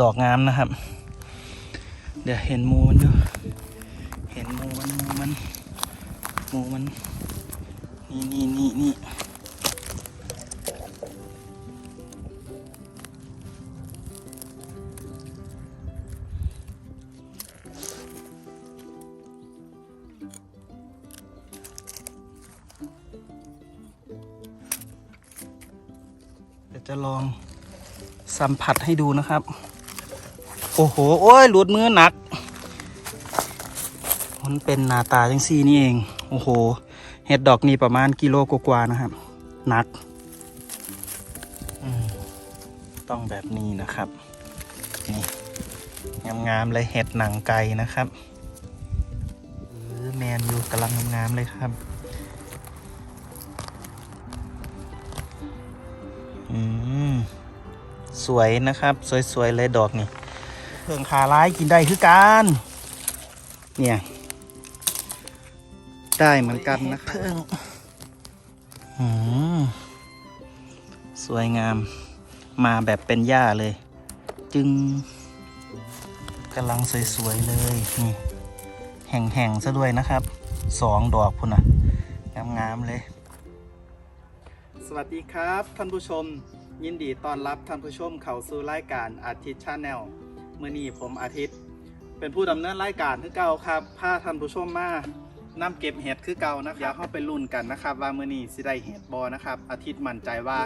ดอกงามนะครับ เดี๋ยวเห็นมูมันอยู่เห็นมูมันมูมันมูมัน นี่นี่นี่นี่เดี๋ยวจะลองสัมผัสให้ดูนะครับ โอ้โห โอ้ยหลุดมือหนัก มันเป็นหน้าตาจังซี่นี่เอง โอ้โห เห็ดดอกนี้ประมาณกิโลกว่าๆนะครับ หนัก ต้องแบบนี้นะครับ นี่งามๆเลยเห็ดหนังไก่นะครับแมนอยู่กำลังงามๆเลยครับอืมสวยนะครับ สวยๆเลยดอกนี่ เพิ่งขาร้ายกินได้คือกันเนี่ย ได้เหมือนกันนะครับเพิ่งอืมสวยงาม มาแบบเป็นหญ้าเลย จึงกำลังสวยๆเลยนี่แห่งๆซะด้วยนะครับสองดอกพุ่นนะงามๆเลย สวัสดีครับท่านผู้ชม ยินดีต้อนรับท่านผู้ชมเข้าสู่รายการอาทิตย์ชาแนลเมื่อนี้ผมอาทิตย์ เป็นผู้ดำเนินรายการคือเก่าครับพาท่านผู้ชมมานํเก็บเห็ดคือเก่านะครับเดี๋ยวเข้าไปลุ้นกันนะครับ ว่าเมื่อนี้สิได้เห็ดบอนะครับ อาทิตย์มั่นใจว่า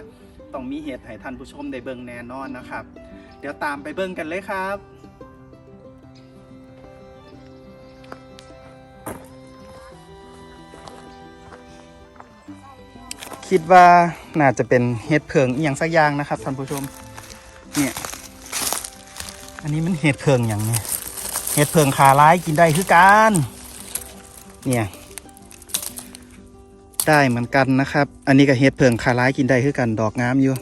ต้องมีเห็ดให้ท่านผู้ชมได้เบิ่งแน่นอนนะครับ เดี๋ยวตามไปเบิ่งกันเลยครับคิดว่าน่าจะเป็นเห็ดเพิงอหย่างสักอย่างนะครับท่านผู้ชม เนี่ย อันนี้มันเห็ดเพิงอย่างเนี่ยเห็ดเพิงขาร้ายกินได้คือกันเนี่ยได้เหมือนกันนะครับ อันนี้ก็เห็ดเพิงขาร้ายกินได้คือกันดอกงามอยู่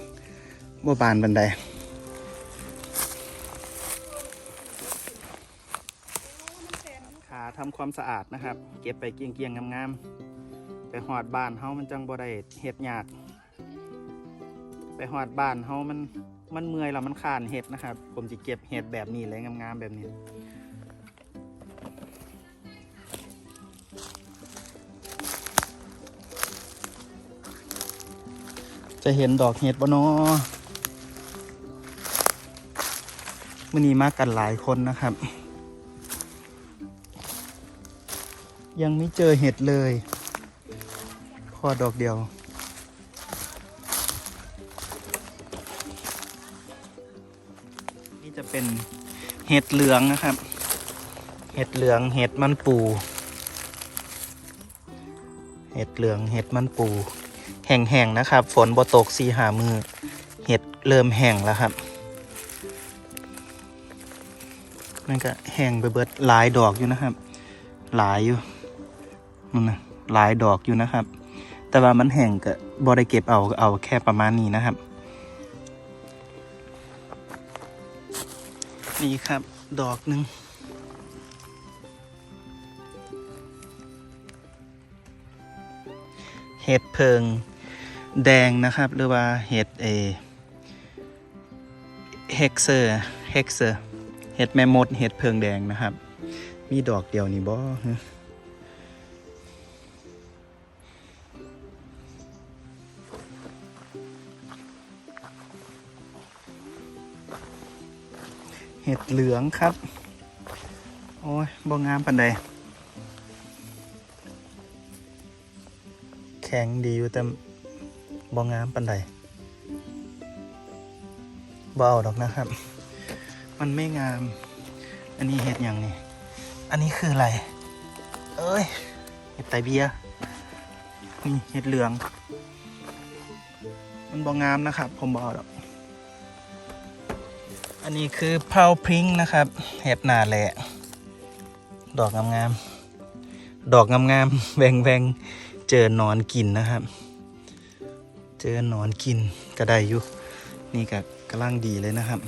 บ่บานบันไดขาทำความสะอาดนะครับ เก็บไปเกลียงๆงามๆไปหอดบ้านเฮามันจังบ่ได้เฮ็ดหยากไปหอดบ้านเฮามัน มันเมื่อยแล้วมันขานเห็ดนะครับ ผมจะเก็บเห็ดแบบนี้เลยงามๆแบบนี้จะเห็นดอกเห็ดบ่เนาะมื่อนี้มากกันหลายคนนะครับ ยังไม่เจอเห็ดเลย พอดอกเดียว เป็นเห็ดเหลืองนะครับ เห็ดเหลืองเห็ดมันปู เห็ดเหลืองเห็ดมันปู แห้งๆนะครับ ฝนบ่ตกสีหามือ เห็ดเริ่มแห้งแล้วครับมันก็แห้งไปเบิดหลายดอกอยู่นะครับ หลายอยู่นั่นนะหลายดอกอยู่นะครับ แต่ว่ามันแห้งก็บ่ได้เก็บเอาเอาแค่ประมาณนี้นะครับ นี่ครับ ดอกหนึ่งเห็ดเพิงแดงนะครับ หรือว่าเห็ดเอเฮกเซอร์เฮกเซอร์เห็ดแม่มดเห็ดเพิงแดงนะครับ มีดอกเดียวนี่บ่ ห็ดเหลืองครับ โอ้ยบ่งามปันใดแข็งดีอยู่แต่บ่งามปันใดบ่เอาดอกนะครับ มันไม่งาม อันนี้เห็ดอย่างนี้ อันนี้คืออะไร เอ้ย เห็ดไตเบียนี่เห็ดเหลือง มันบ่งามนะครับ ผมบ่เอาดอก อันนี้คือเพาพริ้งนะครับเห็ดหนาแหละ ดอกงามๆ ดอกงามๆแวงแวงๆเจอหนอนกินนะครับ เจอหนอนกินก็ได้อยู่ นี่ก็กำลังดีเลยนะครับ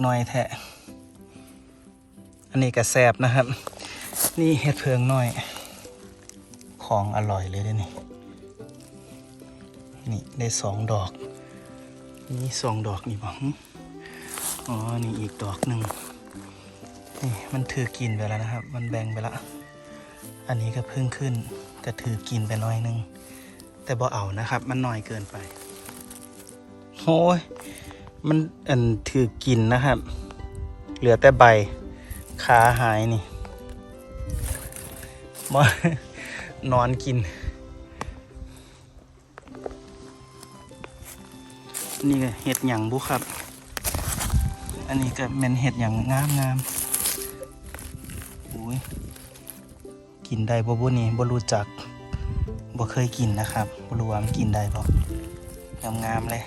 ดอกน้อยแทะอันนี้ก็แซบนะครับ นี่เห็ดเพิงน้อย ของอร่อยเลยด้อนี่ นี่ได้สองดอก นี่สองดอกนี่บอกอ๋อ นี่อีกดอกหนึ่งนี่มันถือกินไปแล้วนะครับ มันแบ่งไปล้วอันนี้ก็เพิ่งขึ้นก็ถือกินไปน้อยหนึง แต่บ่เอานะครับ มันน้อยเกินไปโอ้ย มันอันถือกินนะครับ เหลือแต่ใบขาหายนี่มนอนกิน นี่ก็เห็ดหยังบุครับ อันนี้ก็เป็นเห็ดหยังงามงามโอ้ยกินได้บ่บุนี่บ่รู้จักบ่เคยกินนะครับบ่รู้ว่ามันกินได้บ่งามงามๆเลย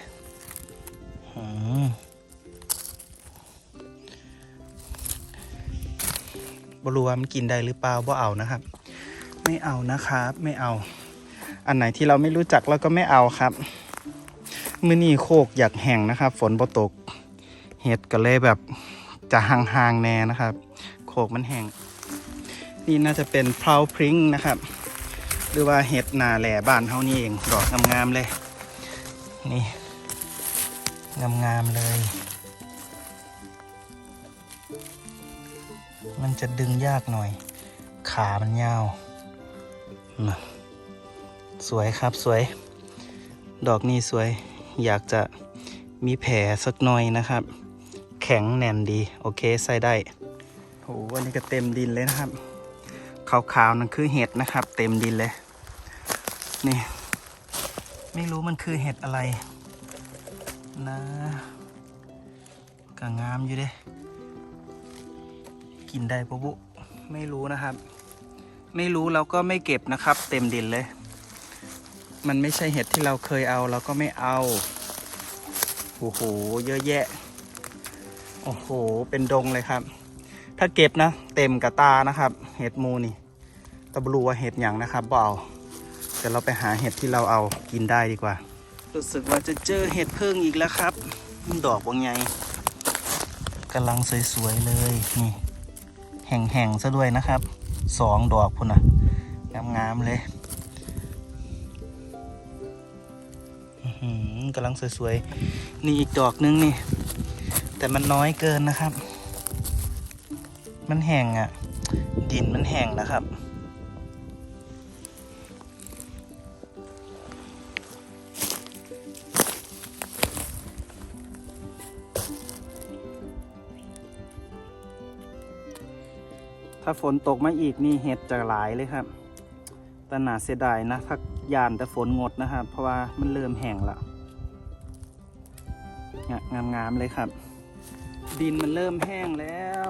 บรูว่ามันกินได้หรือเปล่าบ่เอานะครับ ไม่เอานะครับ ไม่เอา อันไหนที่เราไม่รู้จักเราก็ไม่เอาครับ มือนี้โคกอยากแห้งนะครับ ฝนบ่ตก เห็ดก็เลยแบบจะห่างๆแน่นะครับ โคกมันแห้งนี่น่าจะเป็นเพราพริ้งนะครับ หรือว่าเห็ดนาแหล่บ้านเฮานี่เองดอกงามๆเลย นี่ งามๆเลย มันจะดึงยากหน่อย ขามันยาว สวยครับสวย ดอกนี้สวย อยากจะมีแผลสักหน่อยนะครับ แข็งแน่นดี โอเคใส่ได้โหวันนี้ก็เต็มดินเลยนะครับ ขาวๆนั่นคือเห็ดนะครับ เต็มดินเลย นี่ ไม่รู้มันคือเห็ดอะไร นะก็งามอยู่เด้ กินได้ปะบุ ไม่รู้นะครับ ไม่รู้เราก็ไม่เก็บนะครับ เต็มดินเลย มันไม่ใช่เห็ดที่เราเคยเอาเราก็ไม่เอา โอ้โห เยอะแยะ โอ้โห เป็นดงเลยครับ ถ้าเก็บนะ เต็มกระตานะครับ เห็ดมูนี่แตบรูว่าเห็ดอย่างนะครับบ่เอาเดี๋ยวเราไปหาเห็ดที่เราเอากินได้ดีกว่า รู้สึกว่าจะเจอเห็ดเพิ่งอีกแล้วครับดอกบางไงกำลังสวยๆเลยนี่แห่งๆซะด้วยนะครับสองดอกพุ่นนะงามๆเลยกำลังสวยๆนี่อีกดอกนึงนี่ แต่มันน้อยเกินนะครับ มันแห้งอะ่ะ ดินมันแห้งนะครับ ถ้าฝนตกมาอีกนี่เห็ดจะหลายเลยครับแต่หนาเสียดายนะ ถ้ายานแต่ฝนงดนะครับ เพราะว่ามันเริ่มแห้งแล้วเนี่ยงามๆเลยครับ ดินมันเริ่มแห้งแล้ว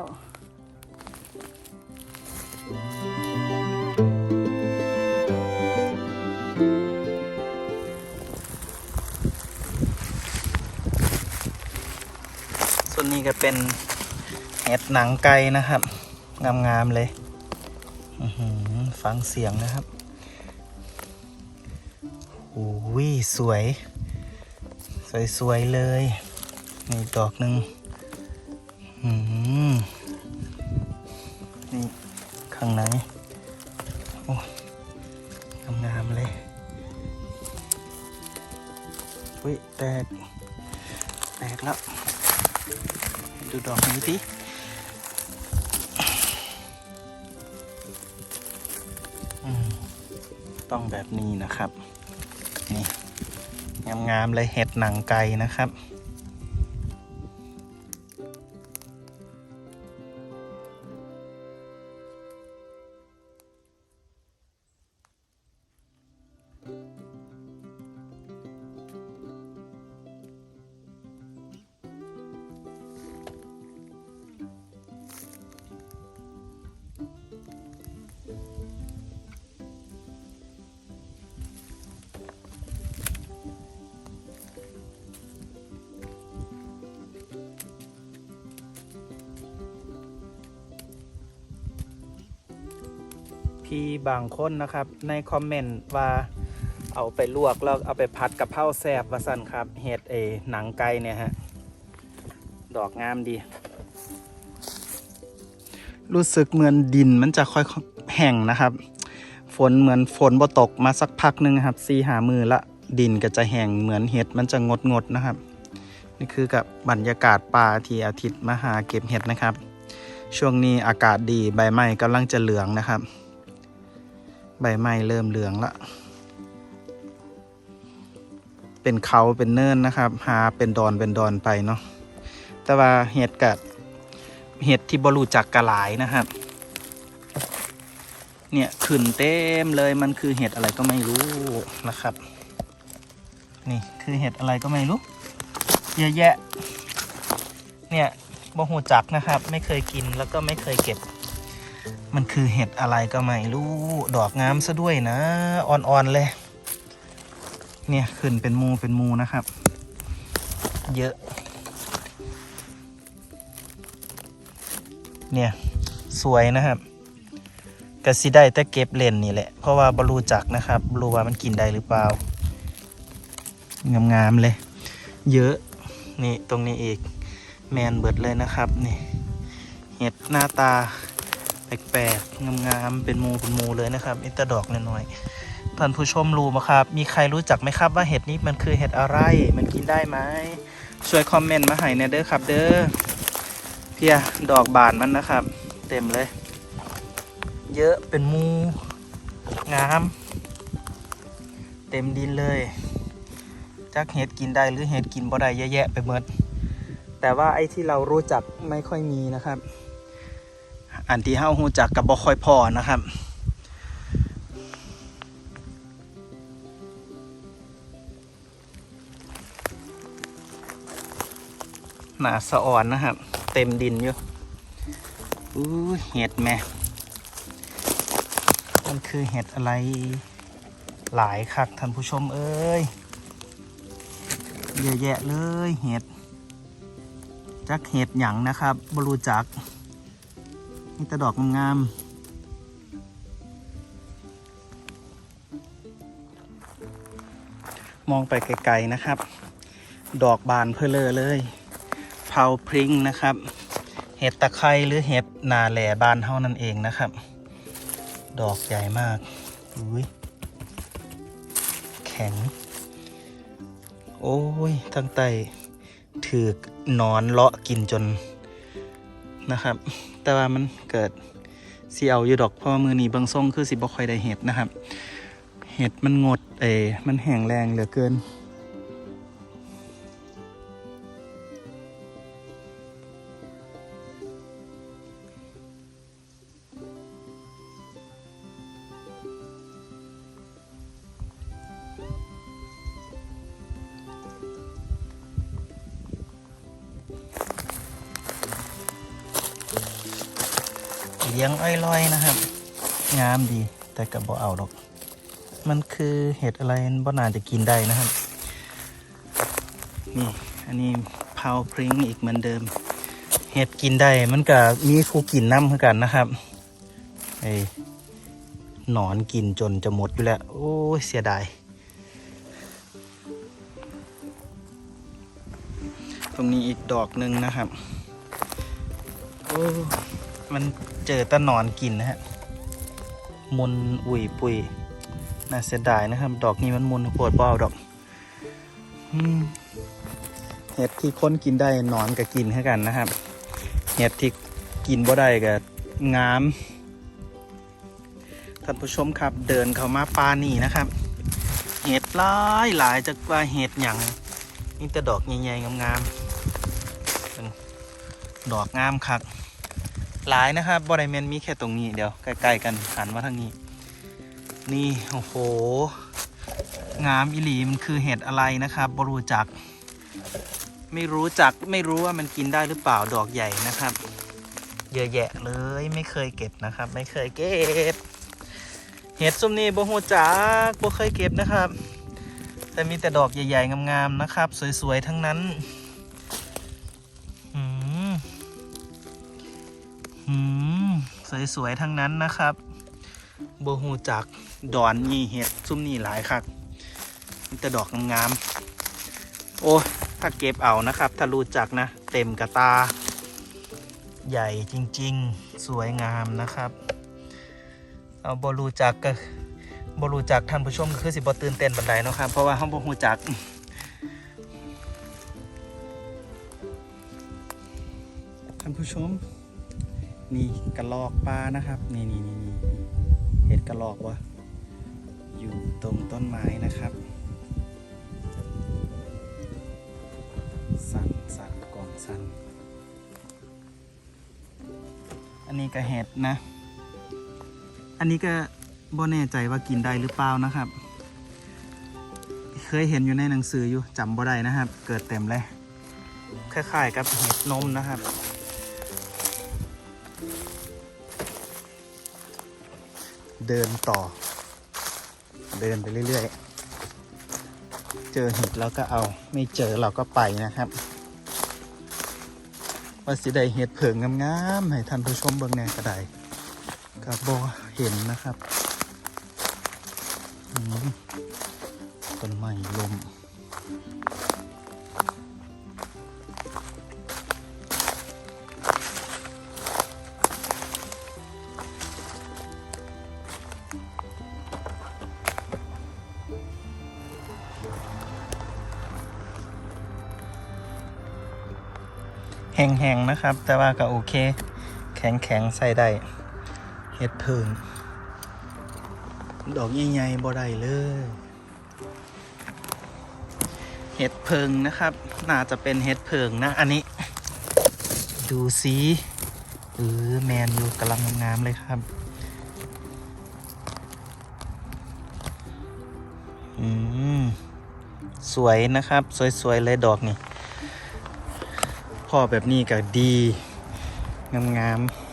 ส่วนนี้ก็เป็นเห็ดหนังไก่นะครับ งามๆเลยฟังเสียงนะครับโอ้ยสวย สวย ๆ เลยนี่ดอกหนึ่งนี่ข้างในโอ้งามๆเลยอุ้ยแตก แตกแล้ว ดูดอกนี้ดิ ต้องแบบนี้นะครับ นี่งามๆเลยเห็ดหนังไก่นะครับ พี่บางคนนะครับ ในคอมเมนต์ว่าเอาไปลวกแล้วเอาไปผัดกับเผาแซบว่าสั่นครับเห็ดเอหนังไก่เนี่ยฮะดอกงามดี รู้สึกเหมือนดินมันจะค่อยแห้งนะครับ ฝนเหมือนฝนบ่ตกมาสักพักหนึ่งครับซีหามือละดินก็จะแห้งเหมือนเห็ดมันจะงดงดนะครับ นี่คือกับบรรยากาศป่าที่อาทิตย์มาหาเก็บเห็ดนะครับ ช่วงนี้อากาศดีใบไม้กำลังจะเหลืองนะครับ ใบไม้เริ่มเหลืองละ เป็นเขาเป็นเนินนะครับ หาเป็นดอนเป็นดอนไปเนาะ แต่ว่าเห็ดกับเห็ดที่บรูจักกระหลายนะครับ เนี่ยขึ้นเต็มเลยมันคือเห็ดอะไรก็ไม่รู้นะครับ นี่คือเห็ดอะไรก็ไม่รู้ เยอะแยะ เนี่ยบ่หูจักนะครับ ไม่เคยกินแล้วก็ไม่เคยเก็บ มันคือเห็ดอะไรก็ไม่รู้ ดอกงามซะด้วยนะ อ่อนๆเลย เนี่ยขึ้นเป็นมูเป็นมูนะครับ เยอะ เนี่ย สวยนะครับกสิได้แต่เก็บเลนนี่แหละ เพราะว่าบรูจักนะครับรู้ว่ามันกินได้หรือเปล่า งามๆเลย เยอะ นี่ตรงนี้อีก แมนเบิดเลยนะครับ นี่ เห็ดหน้าตา แปลกๆงามๆเป็นมูเป็นมูเลยนะครับอิตาดอกน้อยๆท่านผู้ชมรู้ไหมครับ มีใครรู้จักไหมครับว่าเห็ดนี้มันคือเห็ดอะไร มันกินได้ไหมช่วยคอมเมนต์มาให้แน่เด้อครับ เด้อเพียดอกบานมันนะครับ เต็มเลย เยอะเป็นมูงาม เต็มดินเลยจักเห็ดกินได้หรือเห็ดกินบ่ได้เยอะแยะไปหมดแต่ว่าไอ้ที่เรารู้จักไม่ค่อยมีนะครับ อันที่เฮารู้จักกับบ่ค่อยพอนะครับ หนาสะอ่อนนะครับ เต็มดินอยู่อู้เห็ดแม่มันคือเห็ดอะไรหลายคักท่านผู้ชมเอ้ยเยอะแยะเลยเห็ดจักเห็ดหยังนะครับบรูจัก นี่แต่ดอกงามๆมองไปไกลๆนะครับ ดอกบานเพอเลอเลยเผาพริ้งนะครับ เห็ดตะไคร้หรือเห็ดนาแหล่บานเท่านั้นเองนะครับ ดอกใหญ่มากอุ้ยแข็ง โอ้ยทั้งไตถือกนอนเลาะกินจน นะครับ แต่ว่ามันเกิดเสียวอยู่ดอกเพราะมือนี้เบางส่งคือสิบ่ค่อยได้เห็ดนะครับ เห็ดมันงดเอมันแห้งแรงเหลือเกิน แต่กับบ่เอาดอก มันคือเห็ดอะไรบ่น่าจะกินได้นะครับ นี่ อันนี้เผาพริ้งอีกเหมือนเดิม เห็ดกินได้ มันก็มีผู้กินน้ำเหมือนกันนะครับไอ้หนอนกินจนจะหมดอยู่แล้ว โอ้ยเสียดายตรงนี้อีกดอกหนึ่งนะครับ โอ้ มันเจอแตะหนอนกินนะฮะ มุนอุ่ยปุยน่าเสียดายนะครับ ดอกนี้มันมุนปวดเบเอาดอกเห็ดที่คนกินได้นอนก็กินให้กันนะครับ เห็ดที่กินบ่ได้ก็งาม ท่านผู้ชมครับ เดินเข้ามาปานี่นะครับ เห็ดหลายหลายจากว่าเห็ดหยังนี่แต่ดอกใหญ่ๆงามๆดอกงามคัก หลายนะครับบริเวณมีแค่ตรงนี้เดี๋ยวใกล้ๆกันหันมาทางนี้ นี่โอ้โห งามอิหลีมันคือเห็ดอะไรนะครับบรู้จัก ไม่รู้จักไม่รู้ว่ามันกินได้หรือเปล่าดอกใหญ่นะครับ เยอะแยะเลยไม่เคยเก็บนะครับ ไม่เคยเก็บ เห็ดส้มนี่บ่หูจักบ่เคยเก็บนะครับ แต่มีแต่ดอกใหญ่ๆงามๆนะครับ สวยๆทั้งนั้น สวยๆ ทั้งนั้นนะครับโบหูจากดอนนี่เห็ดซุ่มนี่หลายครับมีแต่ดอกงามๆโอ้ถ้าเก็บเอานะครับ ถ้ารู้จักนะ เต็มกระตา ใหญ่จริงๆ สวยงามนะครับ เอาบรูจักก็บรูจักท่านผู้ชมก็คือสิบตื่นเต้นบันไดเนาะครับ เพราะว่าห้องบรูจักท่านผู้ชม นี่กระลอกปลานะครับ นี่นี่นี่เห็ดกระลอกวะอยู่ตรงต้นไม้นะครับ สั่นสั่นก่องสันอันนี้ก็เห็ดนะ อันนี้ก็บ่แน่ใจว่ากินได้หรือเปล่านะครับ เคยเห็นอยู่ในหนังสืออยู่จำบ่ได้นะครับ เกิดเต็มเลยคล้ายๆกับเห็ดนมนะครับ เดินต่อ เดินไปเรื่อยๆ เจอเห็ดแล้วก็เอาไม่เจอเราก็ไปนะครับ ว่าสิได้เห็ดเผิงงามๆให้ท่านผู้ชมเบิ่งแน่กระไดกับบเห็นนะครับต้นไม้ลม ห้งๆนะครับ แต่ว่าก็โอเค แข็งๆใส่ได้เห็ดเพิงดอกใหญ่ๆบ่ได้เลยเห็ดเพิงนะครับ น่าจะเป็นเห็ดเพิงนะ อันนี้ ดูสิเออแมนอยู่กำลังงามๆเลยครับ อืม สวยนะครับ สวยๆเลยดอกนี่ พ่อแบบนี้ก็ดี งามๆ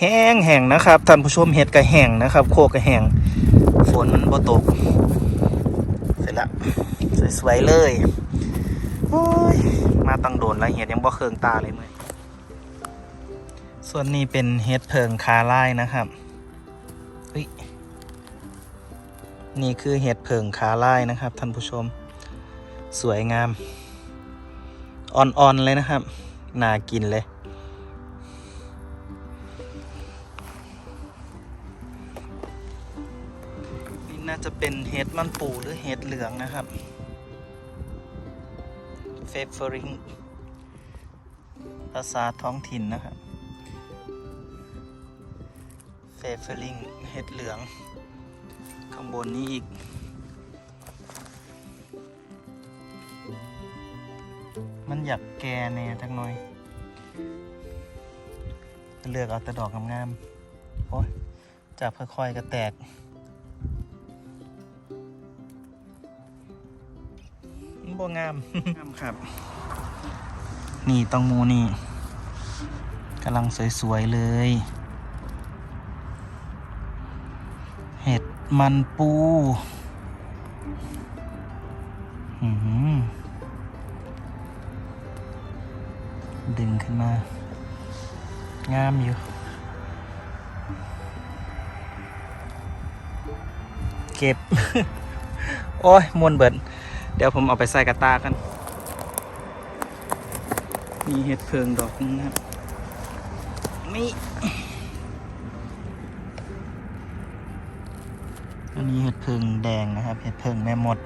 แห้งแห้งนะครับท่านผู้ชมเห็ดก็แห้งนะครับ โคกก็แห้งฝนบ่ตก เสร็จละสวยๆเลย มาตั้งโดนแล้วเห็ดยังบ่เคืองตาเลยมั้ยส่วนนี้เป็นเห็ดเพิงคาไล่นะครับเฮ้ยนี่คือเห็ดเพิงคาไล่นะครับ ท่านผู้ชม สวยงาม อ่อนๆเลยนะครับ น่ากินเลยนี่น่าจะเป็นเห็ดมันปูหรือเห็ดเหลืองนะครับ เฟเฟอริงภาษาท้องถิ่นนะครับ เฟเฟอริงเห็ดเหลือง ข้างบนนี้อีก มันอยากแก่แน่จักหน่อย เลือกเอาแต่ดอกงามๆโอ้ยจับค่อยๆก็แตก บ่งามงามครับ นี่ต้องมูนี่กำลังสวย ๆ เลย เห็ดมันปูหืมดึงขึ้นมา งามอยู่ เก็บ โอ้ยมวนเบิด เดี๋ยวผมเอาไปใส่กระตากัน มีเห็ดเพิงดอกนึงนะครับนี่อันนี้เห็ดเพิงแดงนะครับ เห็ดเพิงแม่มด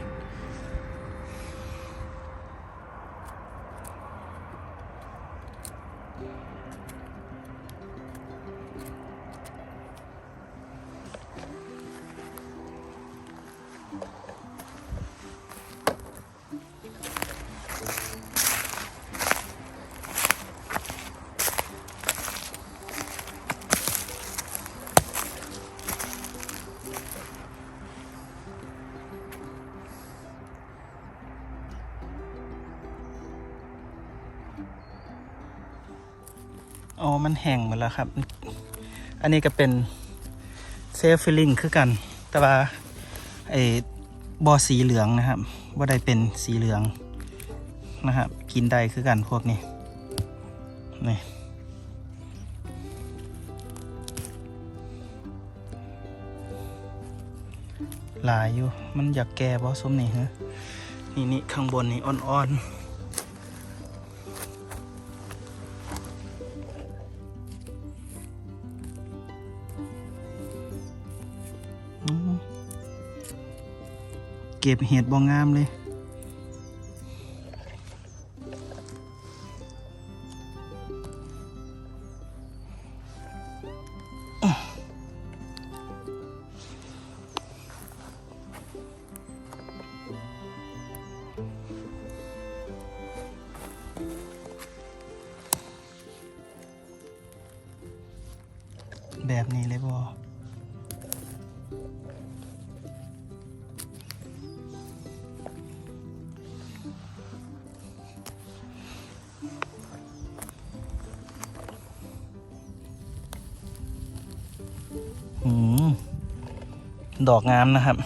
ันแล้วครับ อันนี้ก็เป็นเซฟฟิลลิ่งคือกัน แต่ว่าไอ้บอสีเหลืองนะครับว่าได้เป็นสีเหลืองนะครับกินได้คือกันพวกนี้นี่หลายอยู่ มันอยากแก่บ่ส้มนี่ฮะนี่นี่ข้างบนนี่อ่อนๆ ก็บเห็ดบ่งงามเลย แบบนี้เลยบ ดอกงามนะครับ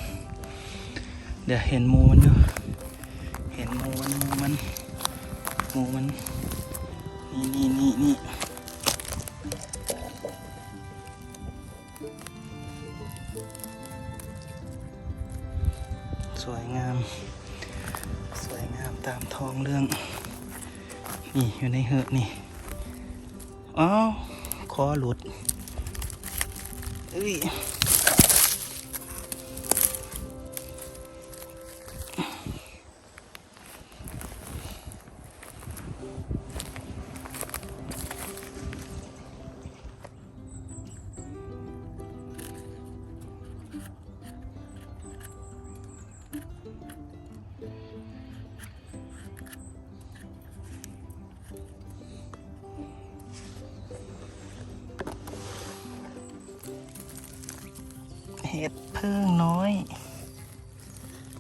เดี๋ยวเห็นมูมันอยู่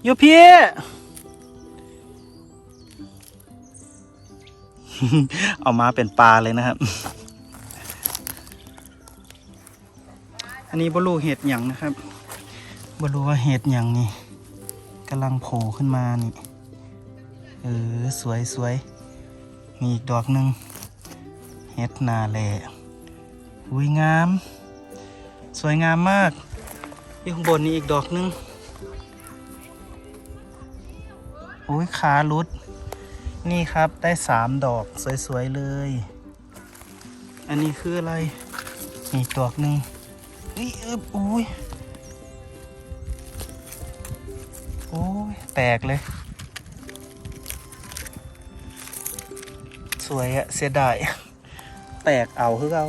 อยู่พี่ เอามาเป็นปลาเลยนะครับ อันนี้บรูเห็ดหยังนะครับบรูว่าเห็ดหยังนี่กำลังโผล่ขึ้นมานี่ เออ สวยสวยมีอีกดอกหนึ่งเห็ดนาแหล่อุ้ยงาม สวยงามมากอยู่ข้างบนนี้อีกดอกหนึง โอ้ยขาลุด นี่ครับได้สามดอกสวยๆเลย อันนี้คืออะไรอีกดอกหนึ่งอุ้ยอึบโอ้ยโอ้ยแตกเลย สวยอะเสียดาย แตกเอาคือเอา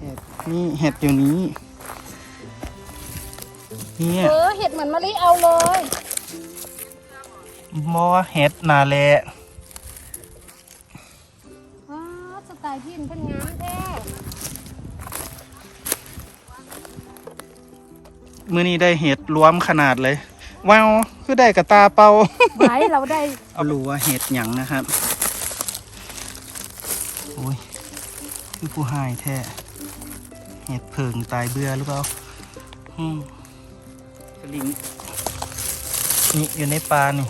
เห็ดนี่เห็ดอยู่นี้ เนี่ย เออเห็ดเหมือนมะลิเอาเลยมอเห็ดนาแลว้าวสไตล์พี่มันเป็นงามแท้มื่อนี้ได้เห็ดรวมขนาดเลย ว้าวคือได้กระตาเป่าไว้เราได้เอารู้ว่าเห็ดหยังนะครับโอ้ยคือผู้หายแท้เห็ดเผิงตายเบื่อหรือเปล่าอืม กระลิงนี่อยู่ในปลานี่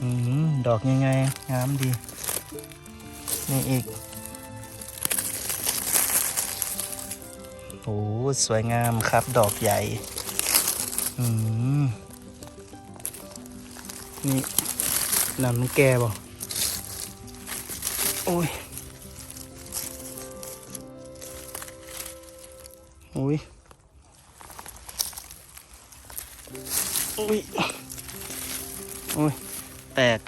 อืมดอกยังไงงามดี นี่อีก โอ้สวยงามครับ ดอกใหญ่ อืม นี่น้ำมันแก่บ่โอ้ย โอ้ย อ้ยโอ้ยแตก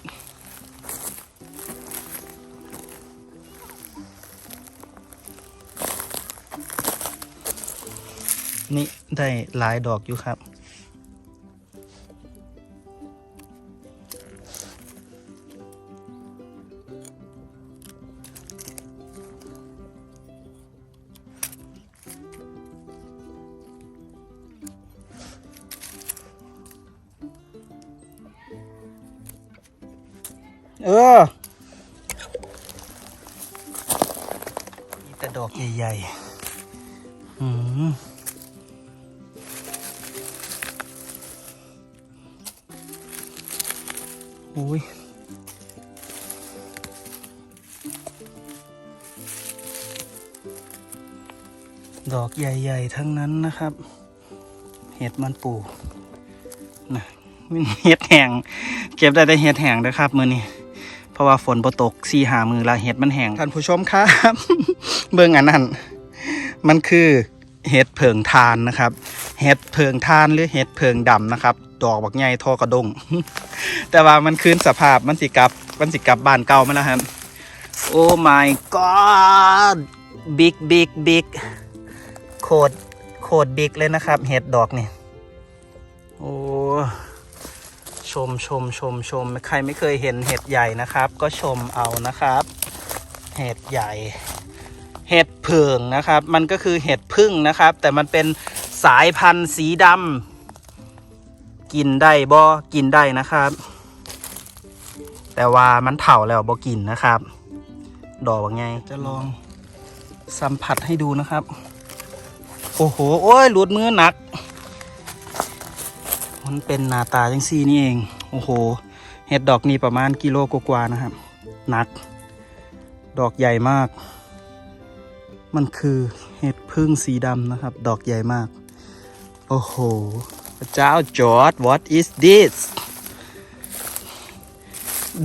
นี่ได้หลายดอกอยู่ครับ เออมีแต่ดอกใหญ่ๆอืมอุ้ยดอกใหญ่ๆ ทั้งนั้นนะครับ เห็ดมันปูนะมันเห็ดแห้งเก็บได้แต่เห็ดแห้งนะครับมือนี้ เพราะว่าฝนบ่ตกสี่หามือละเห็ดมันแห้งท่านผู้ชมครับ เบิ่งอันนั้นมันคือเห็ดเผิงทานนะครับ เห็ดเผิงทานหรือเห็ดเผิงดำนะครับ ดอกบักใหญ่ทอกระดง แต่ว่ามันคืนสภาพมันสิกลับ มันสิกลับบ้านเก่ามาแล้วครับ โอ้ my god บิ๊กบิ๊กบิ๊กโคตรโคตรบิ๊กเลยนะครับ เห็ดดอกนี่ โอ้ มชมชมชมใครไม่เคยเห็นเห็ดใหญ่นะครับ ก็ชมเอานะครับ เห็ดใหญ่ เห็ดเผิงนะครับ มันก็คือเห็ดพึ่งนะครับ แต่มันเป็นสายพันธุ์สีดำกินได้บ่กินได้นะครับ แต่ว่ามันเถาแล้วบ่กินนะครับ ดอกว่าไงจะลองสัมผัสให้ดูนะครับ โอ้โห โอ้ยหลุดมือหนัก มันเป็นหน้าตาจังซี่นี่เอง โอ้โห เห็ดดอกนี้ประมาณกิโลกว่าๆนะครับ หนัก ดอกใหญ่มาก มันคือเห็ดพึ่งสีดำนะครับ ดอกใหญ่มาก โอ้โหพระเจ้าจอร์ด what is this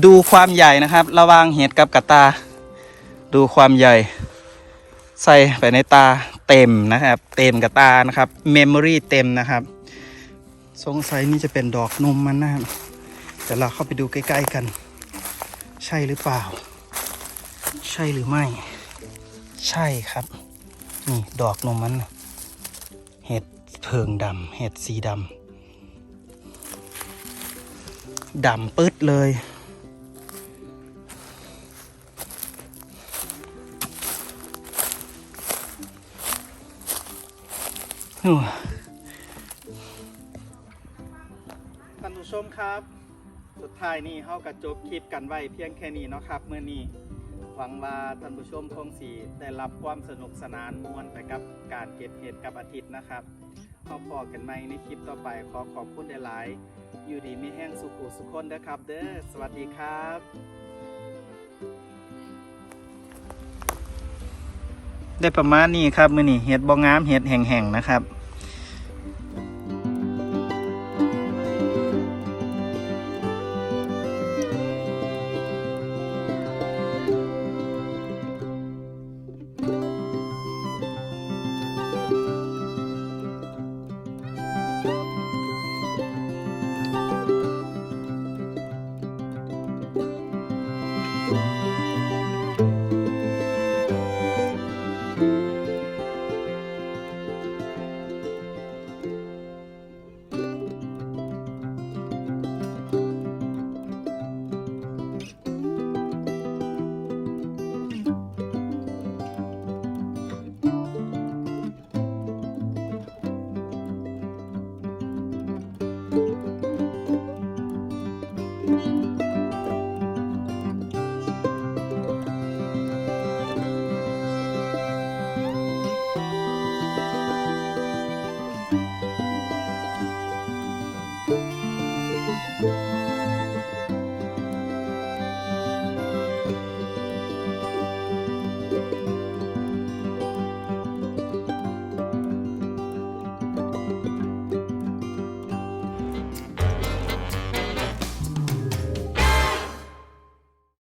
ดูความใหญ่นะครับ ระวางเห็ดกับกระตา ดูความใหญ่ ใส่ไปในตาเต็มนะครับ เต็มกระตานะครับ เมมโมรีเต็มนะครับ สงสัยนี่จะเป็นดอกนมมันนะครับเดี๋ยวเราเข้าไปดูใกล้ ๆกัน ใช่หรือเปล่า ใช่หรือไม่ ใช่ครับ นี่ดอกนมมันเห็ดเพิงดำเห็ดสีดำดำปึ๊ดเลยอู้ ท่านผู้ชมครับ สุดท้ายนี้เฮากับจบคลิปกันไว้เพียงแค่นี้เนาะครับเมื่อนี้หวังว่าท่านผู้ชมคงสีได้รับความสนุกสนานม่วนไปกับการเก็บเห็ดกับอาทิตย์นะครับพอพอกันไหมในคลิปต่อไปขอขอบคุณหลายๆอยู่ดีมีแห้งสุขุสุขคนเด้อครับ เด้อสวัสดีครับได้ประมาณนี้ครับมือนี้เห็ดบองงามเห็ดแห่งๆนะครับ